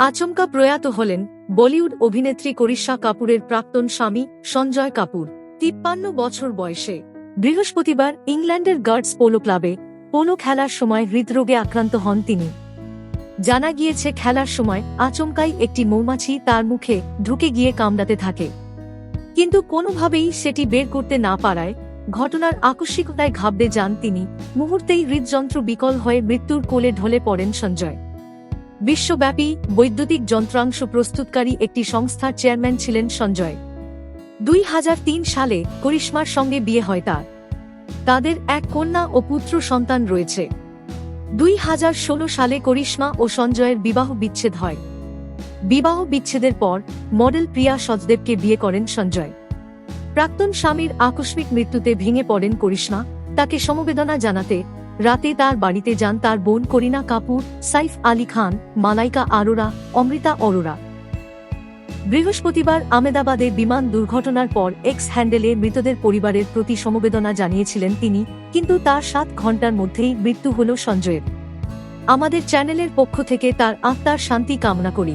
আচমকা প্রয়াত হলেন বলিউড অভিনেত্রী করিশ্মা কাপুরের প্রাক্তন স্বামী সঞ্জয় কাপুর। তিপ্পান্ন বছর বয়সে বৃহস্পতিবার ইংল্যান্ডের গার্ডস পোলো ক্লাবে পোলো খেলার সময় হৃদরোগে আক্রান্ত হন তিনি। জানা গিয়েছে, খেলার সময় আচমকাই একটি মৌমাছি তার মুখে ঢুকে গিয়ে কামড়াতে থাকে। কিন্তু কোনোভাবেই সেটি বের করতে না পারায় ঘটনার আকস্মিকতায় ঘাবড়ে যান তিনি। মুহূর্তেই হৃদযন্ত্র বিকল হয়ে মৃত্যুর কোলে ঢলে পড়েন সঞ্জয়। বিশ্বব্যাপী বৈদ্যুতিক যন্ত্রাংশ প্রস্তুতকারী একটি সংস্থার চেয়ারম্যান ছিলেন সঞ্জয়। দুই হাজার তিন সালে করিশ্মার সঙ্গে বিয়ে হয় তার। তাদের এক কন্যা ও পুত্র সন্তান রয়েছে। দুই হাজার ষোলো সালে করিশ্মা ও সঞ্জয়ের বিবাহ বিচ্ছেদ হয়। বিবাহ বিচ্ছেদের পর মডেল প্রিয়া সজদেবকে বিয়ে করেন সঞ্জয়। প্রাক্তন স্বামীর আকস্মিক মৃত্যুতে ভেঙে পড়েন করিশ্মা। তাকে সমবেদনা জানাতে রাতে তার বাড়িতে যান তার বোন করিনা কাপুর, সাইফ আলী খান, মালাইকা আরোরা, অমৃতা অরোরা। বৃহস্পতিবার আমেদাবাদে বিমান দুর্ঘটনার পর এক্স হ্যান্ডেলে মৃতদের পরিবারের প্রতি সমবেদনা জানিয়েছিলেন তিনি, কিন্তু তার সাত ঘণ্টার মধ্যেই মৃত্যু হল সঞ্জয়ের। আমাদের চ্যানেলের পক্ষ থেকে তার আত্মার শান্তি কামনা করি।